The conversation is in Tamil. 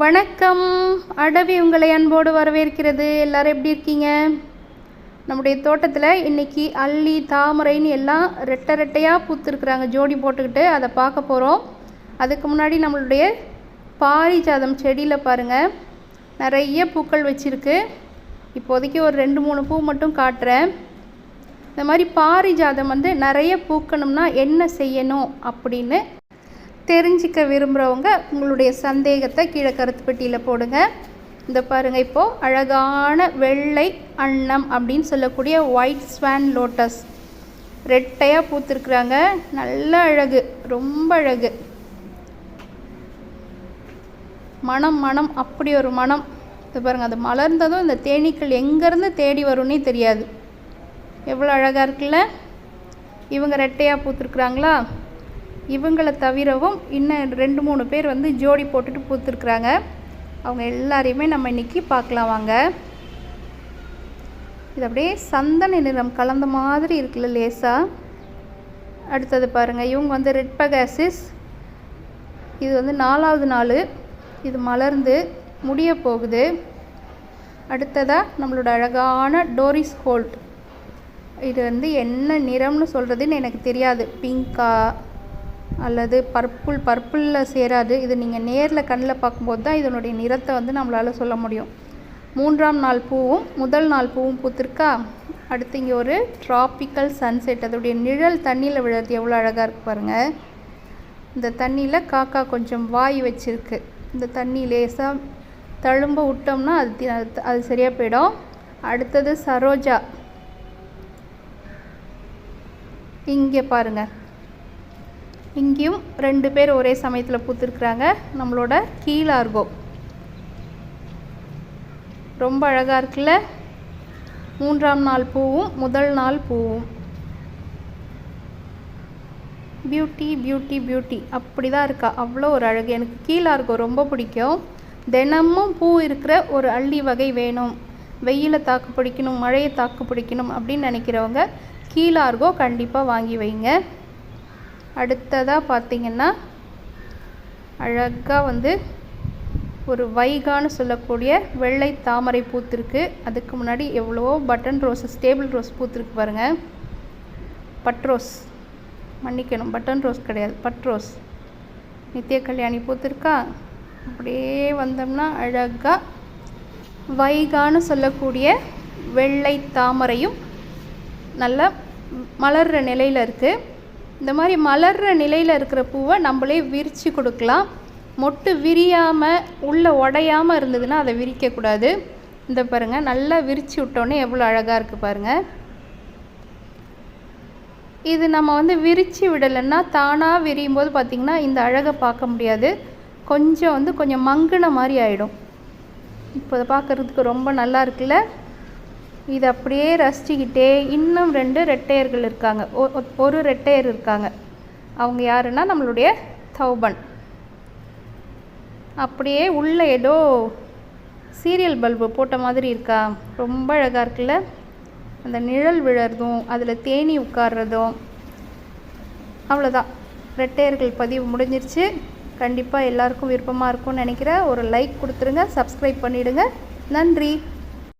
வணக்கம். அடவி உங்களை அன்போடு வரவேற்கிறது. எல்லாரும் எப்படி இருக்கீங்க? நம்முடைய தோட்டத்தில் இன்றைக்கி அல்லி தாமரைன்னு எல்லாம் ரெட்டை ரெட்டையாக பூத்துருக்குறாங்க. ஜோடி போட்டுக்கிட்டு அதை பார்க்க போகிறோம் அதுக்கு முன்னாடி நம்மளுடைய பாரிஜாதம் செடியில் பாருங்கள் நிறைய பூக்கள் வச்சுருக்கு. இப்போதைக்கு ஒரு ரெண்டு மூணு பூ மட்டும் காட்டுறேன். இந்த மாதிரி பாரிஜாதம் வந்து நிறைய பூக்கணும்னா என்ன செய்யணும் அப்படின்னு தெரிஞ்சிக்க விரும்புகிறவங்க உங்களுடைய சந்தேகத்தை கீழே கருத்து பெட்டியில் போடுங்க. இந்த பாருங்கள் இப்போது அழகான வெள்ளை அன்னம் அப்படின்னு சொல்லக்கூடிய ஒயிட் ஸ்வான் லோட்டஸ் ரெட்டையாக பூத்துருக்குறாங்க. நல்ல அழகு ரொம்ப அழகு. மனம் மனம் அப்படி ஒரு மனம். இது பாருங்கள் அது மலர்ந்ததும் இந்த தேனீக்கள் எங்கேருந்து தேடி வரும்னே தெரியாது. எவ்வளோ அழகாக இருக்குல்ல? இவங்க ரெட்டையாக பூத்துருக்குறாங்களா? இவங்களை தவிரவும் இன்னும் ரெண்டு மூணு பேர் வந்து ஜோடி போட்டுட்டு பூத்துருக்குறாங்க. அவங்க எல்லாரையுமே நம்ம இன்றைக்கி பார்க்கலாம் வாங்க. இது அப்படியே சந்தன நிறம் கலந்த மாதிரி இருக்குல்ல லேசாக அடுத்தது பாருங்கள் இவங்க வந்து ரெட் பகாசிஸ். இது வந்து நாலாவது நாள். இது மலர்ந்து முடிய போகுது. அடுத்ததாக நம்மளோட அழகான டோரிஸ் ஹோல்ட் இது வந்து என்ன நிறம்னு சொல்கிறதுன்னு எனக்கு தெரியாது. பிங்கா அல்லது பர்புள் பர்பிளில் சேராது. இது நீங்கள் நேரில் கண்ணில் பார்க்கும்போது தான் இதனுடைய நிறத்தை வந்து நம்மளால் சொல்ல முடியும். மூன்றாம் நாள் பூவும் முதல் நாள் பூவும் பூத்திருக்கா? அடுத்து இங்கே ஒரு ட்ராபிக்கல் சன்செட் அதோடைய நிழல் தண்ணியில் விழுறது எவ்வளோ அழகாக இருக்கு பாருங்கள் இந்த தண்ணியில் காக்கா கொஞ்சம் வாய் வச்சுருக்கு. இந்த தண்ணி லேசாக தழும்ப விட்டோம்னா அது தி- அது- அது சரியாக போயிடும். அடுத்தது சரோஜா. இங்கே பாருங்கள் இங்கேயும் ரெண்டு பேர் ஒரே சமயத்தில் பூத்துருக்குறாங்க. நம்மளோட கீழார்கோ. ரொம்ப அழகாக இருக்குல்ல? மூன்றாம் நாள் பூவும் முதல் நாள் பூவும். பியூட்டி பியூட்டி பியூட்டி அப்படி தான் இருக்கா. அவ்வளோ ஒரு அழகு. எனக்கு கீழார்கோ ரொம்ப பிடிக்கும். தினமும் பூ இருக்கிற ஒரு அள்ளி வகை வேணும். வெயிலை தாக்கு பிடிக்கணும் மழையை தாக்கு பிடிக்கணும் அப்படின்னு நினைக்கிறவங்க கீழார்கோ கண்டிப்பாக வாங்கி வைங்க. அடுத்ததாக பார்த்தீங்கன்னா அழகாக வந்து ஒரு வைகான்னு சொல்லக்கூடிய வெள்ளை தாமரை பூத்திருக்கு. அதுக்கு முன்னாடி எவ்வளவோ பட்டன் ரோஸஸ் டேபிள் ரோஸ் பூத்திருக்கு பாருங்கள் பட் ரோஸ். மன்னிக்கணும் பட்டன் ரோஸ் கிடையாது பட் ரோஸ். நித்திய கல்யாணி பூத்திருக்கா? அப்படியே வந்தோம்னா அழகாக வைகான்னு சொல்லக்கூடிய வெள்ளை தாமரையும் நல்லா மலர்ற நிலையில் இருக்குது இந்த மாதிரி மலர்ற நிலையில் இருக்கிற பூவை நம்மளே விரித்து கொடுக்கலாம். மொட்டு விரியாமல் உள்ளே உடையாமல் இருந்ததுன்னா அதை விரிக்கக்கூடாது இந்த பாருங்கள் நல்லா விரித்து விட்டோன்னே எவ்வளோ அழகாக இருக்குது பாருங்கள் இது நம்ம வந்து விரித்து விடலைன்னா தானாக விரியும் போது பார்த்திங்கன்னா இந்த அழகை பார்க்க முடியாது. கொஞ்சம் வந்து கொஞ்சம் மங்குன மாதிரி ஆகிடும் இப்போ பார்க்குறதுக்கு ரொம்ப நல்லா இருக்குல்ல? இது அப்படியே ரசிச்சுக்கிட்டே இன்னும் ரெண்டு ரெட்டையர்கள் இருக்காங்க. ஒரு ரெட்டையர் இருக்காங்க. அவங்க யாருன்னா நம்மளுடைய தௌபன். அப்படியே உள்ளே ஏதோ சீரியல் பல்பு போட்ட மாதிரி இருக்கா? ரொம்ப அழகாக இருக்குல்ல? அந்த நிழல் விழறதும் அதில் தேனி உட்கார்றதும். அவ்வளோதான் ரெட்டையர்கள் பதிவு முடிஞ்சிருச்சு. கண்டிப்பாக எல்லாருக்கும் விருப்பமாக இருக்கும்னு நினைக்கிறேன். ஒரு லைக் கொடுத்துருங்க சப்ஸ்கிரைப் பண்ணிவிடுங்க நன்றி.